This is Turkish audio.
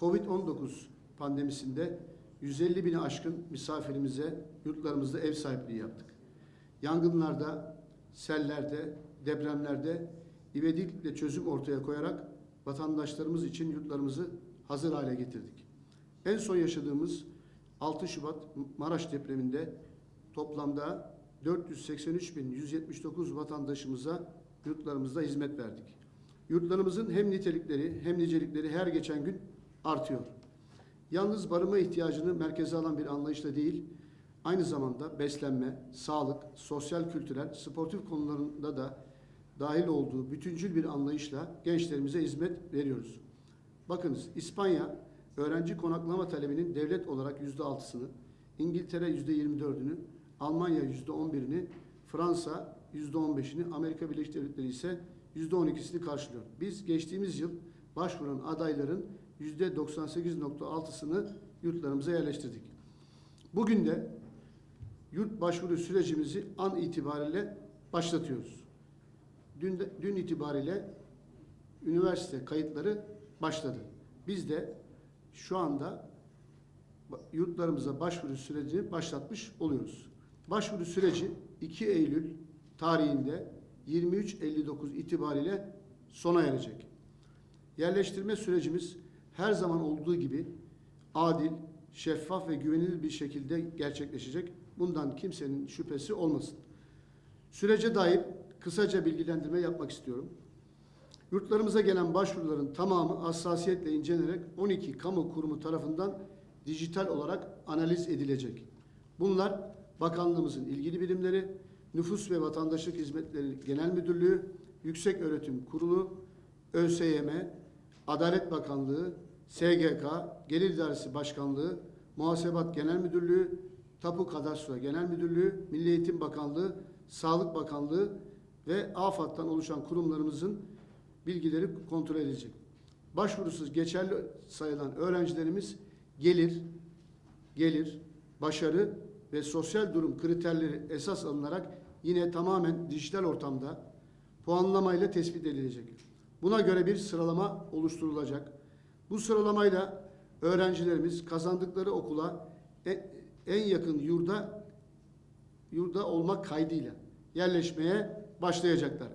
Covid-19 pandemisinde 150 bini aşkın misafirimize yurtlarımızda ev sahipliği yaptık. Yangınlarda, sellerde, depremlerde ivedilikle çözüm ortaya koyarak vatandaşlarımız için yurtlarımızı hazır hale getirdik. En son yaşadığımız 6 Şubat Maraş depreminde toplamda 483.179 vatandaşımıza yurtlarımızda hizmet verdik. Yurtlarımızın hem nitelikleri hem nicelikleri her geçen gün artıyor. Yalnız barınma ihtiyacını merkeze alan bir anlayışla değil, aynı zamanda beslenme, sağlık, sosyal, kültürel, sportif konularında da dahil olduğu bütüncül bir anlayışla gençlerimize hizmet veriyoruz. Bakınız İspanya öğrenci konaklama talebinin devlet olarak yüzde altısını, İngiltere yüzde yirmi dördünü, Almanya yüzde on birini, Fransa yüzde on beşini, Amerika Birleşik Devletleri ise yüzde on ikisini karşılıyor. Biz geçtiğimiz yıl başvuran adayların 98.6'sını yurtlarımıza yerleştirdik. Bugün de yurt başvuru sürecimizi an itibariyle başlatıyoruz. Dün, de- dün itibariyle üniversite kayıtları başladı. Biz de şu anda yurtlarımıza başvuru sürecini başlatmış oluyoruz. Başvuru süreci 2 Eylül tarihinde 23.59 itibariyle sona erecek. Yerleştirme sürecimiz her zaman olduğu gibi adil, şeffaf ve güvenilir bir şekilde gerçekleşecek. Bundan kimsenin şüphesi olmasın. Sürece dair kısaca bilgilendirme yapmak istiyorum. Yurtlarımıza gelen başvuruların tamamı hassasiyetle incelenerek 12 kamu kurumu tarafından dijital olarak analiz edilecek. Bunlar bakanlığımızın ilgili birimleri, Nüfus ve Vatandaşlık Hizmetleri Genel Müdürlüğü, Yüksek Öğretim Kurulu, ÖSYM, Adalet Bakanlığı, SGK, Gelir İdaresi Başkanlığı, Muhasebat Genel Müdürlüğü, Tapu Kadastro Genel Müdürlüğü, Milli Eğitim Bakanlığı, Sağlık Bakanlığı ve AFAD'dan oluşan kurumlarımızın bilgileri kontrol edilecek. Başvurusuz geçerli sayılan öğrencilerimiz gelir, gelir, başarı ve sosyal durum kriterleri esas alınarak yine tamamen dijital ortamda puanlamayla tespit edilecek. Buna göre bir sıralama oluşturulacak. Bu sıralamayla öğrencilerimiz kazandıkları okula e- en yakın yurda yurda olmak kaydıyla yerleşmeye başlayacaklar.